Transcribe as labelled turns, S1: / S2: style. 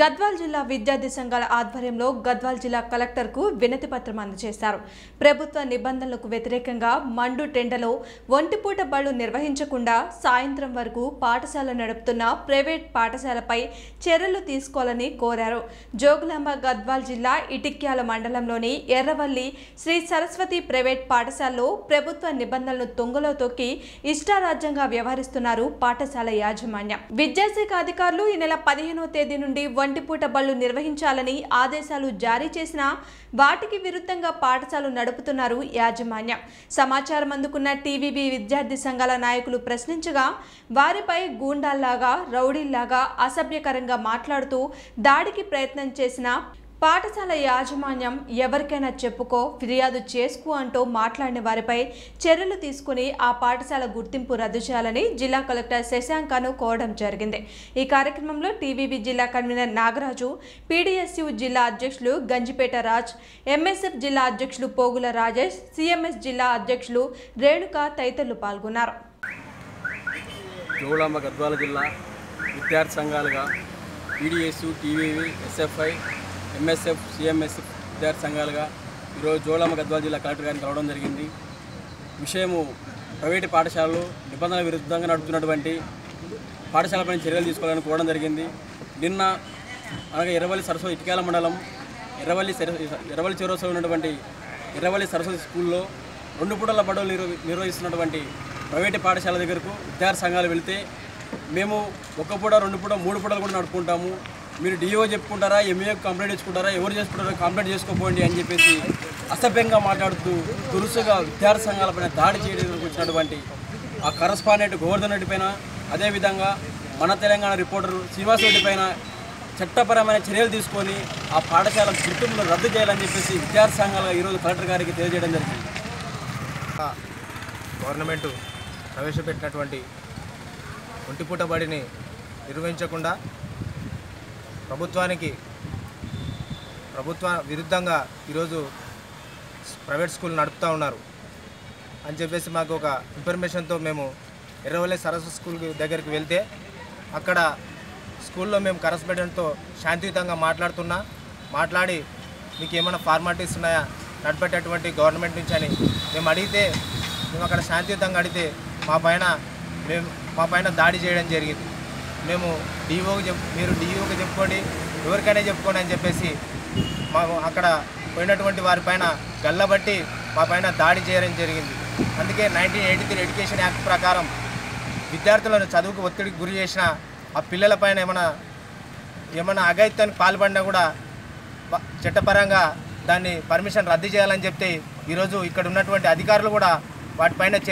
S1: గద్వాల్ జిల్లా విద్యార్థి సంఘాల ఆధ్వర్యంలో గద్వాల్ జిల్లా కలెక్టర్కు వినతి పత్రం అందజేశారు. ప్రభుత్వ నిబంధనలకు వ్యతిరేకంగా మండు టెండలో ఒంటిపూట బళ్ళు నిర్వహించకుండా సాయంత్రం వరకు పాఠశాల నడుపుతున్న ప్రైవేట్ పాఠశాలపై చర్యలు తీసుకోవాలని కోరారు. జోగులాంబ గద్వాల్ జిల్లా ఇటిక్యాల మండలంలోని ఎర్రవల్లి శ్రీ సరస్వతి ప్రైవేట్ పాఠశాలలో ప్రభుత్వ నిబంధనలు తొంగలో తొక్కి ఇష్టారాజ్యంగా వ్యవహరిస్తున్నారు పాఠశాల యాజమాన్యం. విద్యాశాఖ అధికారులు ఈ నెల పదిహేనో తేదీ నుండి ఒంటిపూట బళ్ళు నిర్వహించాలని ఆదేశాలు జారీ చేసినా వాటికి విరుద్ధంగా పాఠశాలలు నడుపుతున్నారు యాజమాన్యం. సమాచారం అందుకున్న టీవీబీ విద్యార్థి సంఘాల నాయకులు ప్రశ్నించగా వారిపై గూండాల్లాగా రౌడీల్లాగా అసభ్యకరంగా మాట్లాడుతూ దాడికి ప్రయత్నం చేసిన పాఠశాల యాజమాన్యం ఎవరికైనా చెప్పుకో ఫిర్యాదు చేసుకో అంటూ మాట్లాడిన వారిపై చర్యలు తీసుకుని ఆ పాఠశాల గుర్తింపు రద్దు చేయాలని జిల్లా కలెక్టర్ శశాంకను కోరడం జరిగింది. ఈ కార్యక్రమంలో టీవీబీ జిల్లా కన్వీనర్ నాగరాజు పీడీఎస్యు జిల్లా అధ్యక్షులు గంజిపేట రాజ్ ఎంఎస్ఎఫ్ జిల్లా అధ్యక్షులు పోగుల రాజేష్ సిఎంఎస్ జిల్లా అధ్యక్షులు రేణుక తదితరులు పాల్గొన్నారు.
S2: గద్వాల జిల్లా విద్యార్థి సంఘాలుగా PDS TVV SFI MSF CMSF విద్యార్థి సంఘాలుగా ఈరోజు జోలమ్మ గద్వాల జిల్లా కలెక్టర్ గారిని కలవడం జరిగింది. విషయము ప్రైవేటు పాఠశాలలు నిబంధనల విరుద్ధంగా నడుపుతున్నటువంటి పాఠశాలపై చర్యలు తీసుకోవాలని కోరడం జరిగింది. నిన్న అలాగే ఎర్రవల్లి సరస్వతి ఇటికాల మండలం ఎర్రవల్లి ఎర్రవల్లి చివరసలో ఉన్నటువంటి ఎర్రవల్లి సరస్వతి స్కూల్లో రెండు పూటల బడులు నిర్వహిస్తున్నటువంటి ప్రైవేటు పాఠశాల దగ్గరకు విద్యార్థి సంఘాలు వెళితే మేము ఒక్క పూట రెండు పూట మూడు పూటలు కూడా నడుపుకుంటాము. మీరు డిఓ చెప్పుకుంటారా ఎంఏ కంప్లైంట్ ఇచ్చుకుంటారా ఎవరు చేసుకుంటారో కంప్లైంట్ చేసుకోపోండి అని చెప్పేసి అసభ్యంగా మాట్లాడుతూ దురుసుగా విద్యార్థి సంఘాలపైన దాడి చేయడానికి వచ్చినటువంటి ఆ కరస్పాండెంట్ గోవర్ధన్ రెడ్డి పైన అదేవిధంగా మన తెలంగాణ రిపోర్టర్ శ్రీనివాస్ రెడ్డి పైన చట్టపరమైన చర్యలు తీసుకొని ఆ పాఠశాల గుర్తింపును రద్దు చేయాలని చెప్పేసి విద్యార్థి సంఘాలుగా ఈరోజు కలెక్టర్ గారికి తెలియజేయడం జరిగింది.
S3: గవర్నమెంట్ ప్రవేశపెట్టినటువంటి ఒంటిపూట బడిని నిర్వహించకుండా ప్రభుత్వానికి ప్రభుత్వ విరుద్ధంగా ఈరోజు ప్రైవేట్ స్కూల్ నడుపుతూ ఉన్నారు. అని చెప్పేసి మాకు ఒక ఇన్ఫర్మేషన్తో మేము ఎర్రవల్లి సరస్వతి స్కూల్ దగ్గరికి వెళ్తే అక్కడ స్కూల్లో మేము కరస్పెట్టడంతో శాంతియుతంగా మాట్లాడుతున్నా. మాట్లాడి మీకు ఏమైనా ఫార్మాలిటీస్ ఉన్నాయా? నడిపేటటువంటి గవర్నమెంట్ నుంచి అని మేము అడిగితే మేము అక్కడ శాంతియుతంగా అడిగితే మా పైన మేము మా పైన దాడి చేయడం జరిగింది. మేము డిఓకి చెప్ మీరు డిఓకి చెప్పుకోండి ఎవరికైనా చెప్పుకోండి అని చెప్పేసి మా అక్కడ పోయినటువంటి వారిపైన గల్లబట్టి మా పైన దాడి చేయడం జరిగింది. అందుకే nineteen eighty three education act ప్రకారం విద్యార్థులను చదువుకు ఒత్తిడికి గురి చేసిన ఆ పిల్లలపైన ఏమైనా ఏమైనా అఘాయిత్యానికి పాల్పడినా కూడా చట్టపరంగా దాన్ని పర్మిషన్ రద్దు చేయాలని చెప్తే ఈరోజు ఇక్కడ ఉన్నటువంటి అధికారులు కూడా వాటిపైన